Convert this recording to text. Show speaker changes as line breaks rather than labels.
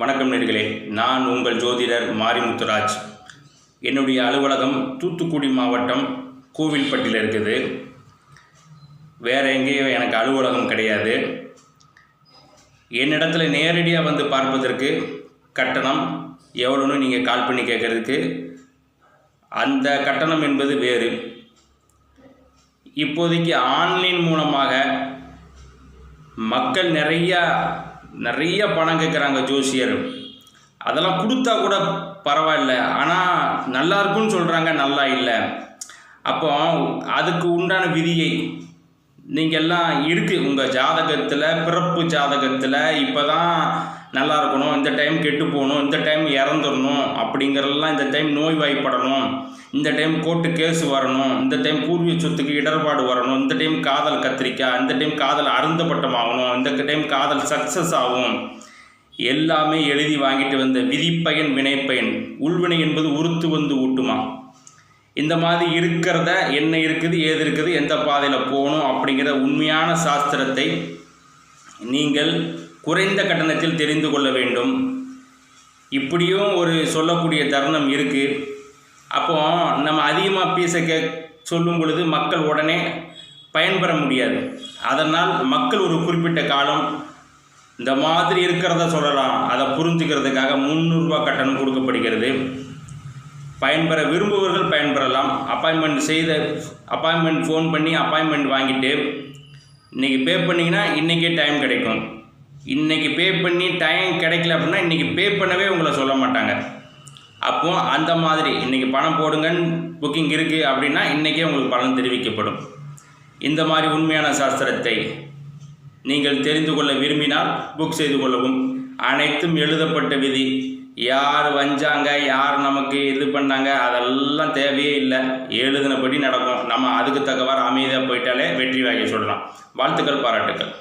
வணக்கம் நேர்களே நான் உங்கள் ஜோதிடர் மாரிமுத்துராஜ் என்னுடைய அலுவலகம் தூத்துக்குடி மாவட்டம் கோவில்பட்டியில் இருக்குது. வேறு எங்கேயும் எனக்கு அலுவலகம் கிடையாது. என்னிடத்துல நேரடியாக வந்து பார்ப்பதற்கு கட்டணம் எவ்வளோன்னு நீங்கள் கால் பண்ணி கேட்குறதுக்கு அந்த கட்டணம் என்பது வேறு. இப்போதைக்கு ஆன்லைன் மூலமாக மக்கள் நிறையா நிறைய பணம் கேட்குறாங்க ஜோசியர். அதெல்லாம் கொடுத்தா கூட பரவாயில்ல. ஆனால் நல்லா இருக்குன்னு சொல்கிறாங்க நல்லா இல்லை. அப்போ அதுக்கு உண்டான விதியை நீங்கள் எல்லாம் இருக்குது உங்கள் ஜாதகத்தில் பிறப்பு ஜாதகத்தில் இப்போ தான் நல்லா இருக்கணும் இந்த டைம் கெட்டு போகணும் இந்த டைம் இறந்துடணும் அப்படிங்கிறதெல்லாம் இந்த டைம் நோய்வாய்ப்படணும். இந்த டைம் கோர்ட்டு கேஸ் வரணும் இந்த டைம் பூர்வீக சொத்துக்கு இடர்பாடு வரணும் இந்த டைம் காதல் கத்திரிக்காய் இந்த டைம் காதல் அருந்தப்பட்டமாகணும் இந்த டைம் காதல் சக்ஸஸ் ஆகும். எல்லாமே எழுதி வாங்கிட்டு வந்த விதிப்பயன் வினைப்பயன். உள்வினை என்பது உறுத்து வந்து ஊட்டுமா? இந்த மாதிரி இருக்கிறத என்ன இருக்குது ஏது இருக்குது எந்த பாதையில் போகணும் அப்படிங்கிற உண்மையான சாஸ்திரத்தை நீங்கள் குறைந்த கட்டணத்தில் தெரிந்து கொள்ள வேண்டும். இப்படியும் ஒரு சொல்லக்கூடிய தருணம் இருக்குது அப்போ நம்ம அதிகமாக பீஸை கே சொல்லும் பொழுது மக்கள் உடனே பயன்பெற முடியாது. அதனால் மக்கள் ஒரு குறிப்பிட்ட காலம் இந்த மாதிரி இருக்கிறத சொல்லலாம். அதை புரிஞ்சுக்கிறதுக்காக முந்நூறுரூவா கட்டணம் கொடுக்கப்படுகிறது. பயன்பெற விரும்புபவர்கள் பயன்பெறலாம். அப்பாயின்மெண்ட் செய்த அப்பாயின்மெண்ட் ஃபோன் பண்ணி அப்பாயின்மெண்ட் வாங்கிட்டு இன்றைக்கி பே பண்ணிங்கன்னா இன்றைக்கே டைம் கிடைக்கும். இன்றைக்கி பே பண்ணி டைம் கிடைக்கல அப்படின்னா இன்றைக்கி பே பண்ணவே உங்களை சொல்ல மாட்டாங்க. அப்போ அந்த மாதிரி இன்றைக்கி பணம் போடுங்கன்னு புக்கிங் இருக்குது அப்படின்னா இன்றைக்கே உங்களுக்கு பணம் தெரிவிக்கப்படும். இந்த மாதிரி உண்மையான சாஸ்திரத்தை நீங்கள் தெரிந்து கொள்ள விரும்பினால் புக் செய்து கொள்ளவும். அனைத்தும் எழுதப்பட்ட விதி. யார் வஞ்சாங்க யார் நமக்கு இது பண்ணாங்க அதெல்லாம் தேவையே இல்லை. எழுதினபடி நடக்கும். நம்ம அதுக்கு தக்கவாறு அமைதியாக போயிட்டாலே வெற்றி வாங்கி சொல்லலாம். வாழ்த்துக்கள் பாராட்டுக்கள்.